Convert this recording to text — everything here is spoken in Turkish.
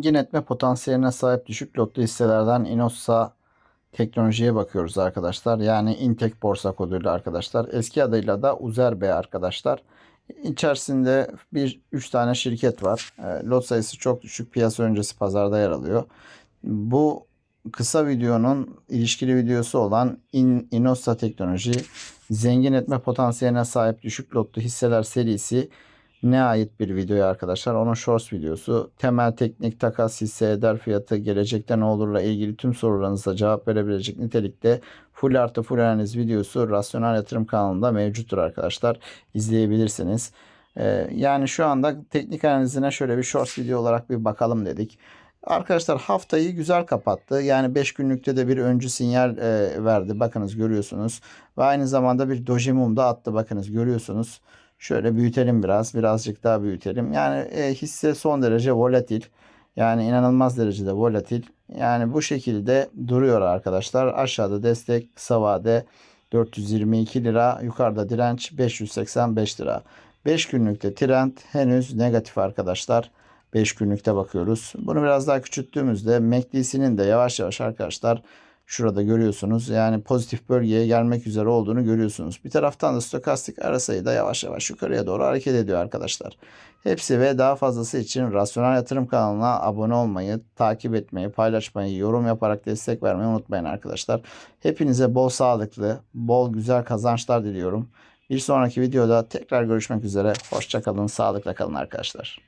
zengin etme potansiyeline sahip düşük lotlu hisselerden Inossa teknolojiye bakıyoruz arkadaşlar. Yani Intek borsa koduyla arkadaşlar. Eski adıyla da Uzer Bey arkadaşlar. İçerisinde bir üç tane şirket var. E, Lot sayısı çok düşük. Piyasa öncesi pazarda yer alıyor. Bu kısa videonun ilişkili videosu olan In, Inossa Teknoloji zengin etme potansiyeline sahip düşük lotlu hisseler serisi ne ait bir video arkadaşlar. Onun shorts videosu. Temel teknik takas hisse eder fiyatı gelecekte ne olurla ilgili tüm sorularınıza cevap verebilecek nitelikte full artı full analiz videosu Rasyonel Yatırım kanalında mevcuttur arkadaşlar. İzleyebilirsiniz. Ee, yani şu anda teknik analizine şöyle bir shorts video olarak bir bakalım dedik. Arkadaşlar haftayı güzel kapattı. Yani 5 günlükte de bir öncü sinyal e, verdi. Bakınız görüyorsunuz. Ve aynı zamanda bir doji mum da attı. Bakınız görüyorsunuz. Şöyle büyütelim biraz. Birazcık daha büyütelim. Yani e, hisse son derece volatil. Yani inanılmaz derecede volatil. Yani bu şekilde duruyor arkadaşlar. Aşağıda destek kısa vade 422 lira. Yukarıda direnç 585 lira. 5 günlükte trend henüz negatif arkadaşlar. 5 günlükte bakıyoruz. Bunu biraz daha küçülttüğümüzde MACD'sinin de yavaş yavaş arkadaşlar şurada görüyorsunuz. Yani pozitif bölgeye gelmek üzere olduğunu görüyorsunuz. Bir taraftan da stokastik ara sayı da yavaş yavaş yukarıya doğru hareket ediyor arkadaşlar. Hepsi ve daha fazlası için Rasyonel Yatırım kanalına abone olmayı, takip etmeyi, paylaşmayı, yorum yaparak destek vermeyi unutmayın arkadaşlar. Hepinize bol sağlıklı, bol güzel kazançlar diliyorum. Bir sonraki videoda tekrar görüşmek üzere. Hoşçakalın, sağlıkla kalın arkadaşlar.